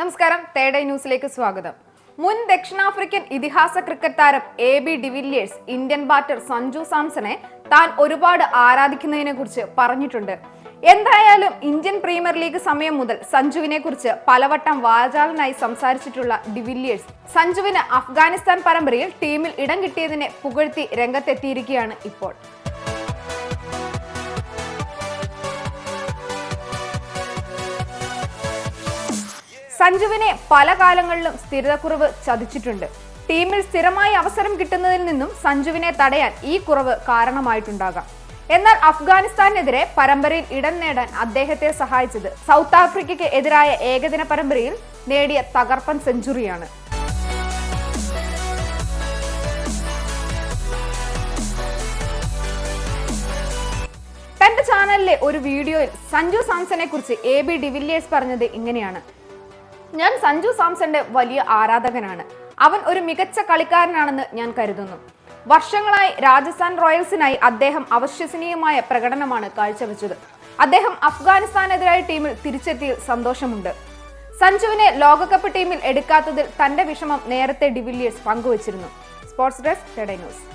നമസ്കാരം. തേഡൈ ന്യൂസിലേക്ക് സ്വാഗതം. മുൻ ദക്ഷിണാഫ്രിക്കൻ ഇതിഹാസ ക്രിക്കറ്റ് താരം A B de Villiers Indian batter Sanju സാംസനെ താൻ ഒരുപാട് ആരാധിക്കുന്നതിനെ കുറിച്ച് പറഞ്ഞിട്ടുണ്ട്. എന്തായാലും ഇന്ത്യൻ പ്രീമിയർ ലീഗ് സമയം മുതൽ സഞ്ജുവിനെ കുറിച്ച് പലവട്ടം വാചാലനായി സംസാരിച്ചിട്ടുള്ള ഡിവില്ലിയേഴ്സ് സഞ്ജുവിന് അഫ്ഗാനിസ്ഥാൻ പരമ്പരയിൽ ടീമിൽ ഇടം കിട്ടിയതിനെ പുകഴ്ത്തി രംഗത്തെത്തിയിരിക്കുകയാണ് ഇപ്പോൾ. സഞ്ജുവിനെ പല കാലങ്ങളിലും സ്ഥിരതക്കുറവ് ചതിച്ചിട്ടുണ്ട്. ടീമിൽ സ്ഥിരമായി അവസരം കിട്ടുന്നതിൽ നിന്നും സഞ്ജുവിനെ തടയാൻ ഈ കുറവ് കാരണമായിട്ടുണ്ടാകാം. എന്നാൽ അഫ്ഗാനിസ്ഥാനെതിരെ പരമ്പരയിൽ ഇടം നേടാൻ അദ്ദേഹത്തെ സഹായിച്ചത് സൗത്ത് ആഫ്രിക്കയ്ക്ക് എതിരായ ഏകദിന പരമ്പരയിൽ നേടിയ തകർപ്പൻ സെഞ്ചുറിയാണ്. തന്റെ ചാനലിലെ ഒരു വീഡിയോയിൽ സഞ്ജു സാംസനെ കുറിച്ച് എ ബി ഡിവില്ലിയേഴ്സ് പറഞ്ഞത് ഇങ്ങനെയാണ്. ഞാൻ സഞ്ജു സാംസന്റെ വലിയ ആരാധകനാണ്. അവൻ ഒരു മികച്ച കളിക്കാരനാണെന്ന് ഞാൻ കരുതുന്നു. വർഷങ്ങളായി രാജസ്ഥാൻ റോയൽസിനായി അദ്ദേഹം അവശ്വസനീയമായ പ്രകടനമാണ് കാഴ്ചവെച്ചത്. അദ്ദേഹം അഫ്ഗാനിസ്ഥാനെതിരായ ടീമിൽ തിരിച്ചെത്തിയ സന്തോഷമുണ്ട്. സഞ്ജുവിനെ ലോകകപ്പ് ടീമിൽ എടുക്കാത്തതിൽ തന്റെ വിഷമം നേരത്തെ ഡിവില്ലിയേഴ്സ് പങ്കുവച്ചിരുന്നു. Sports desk news.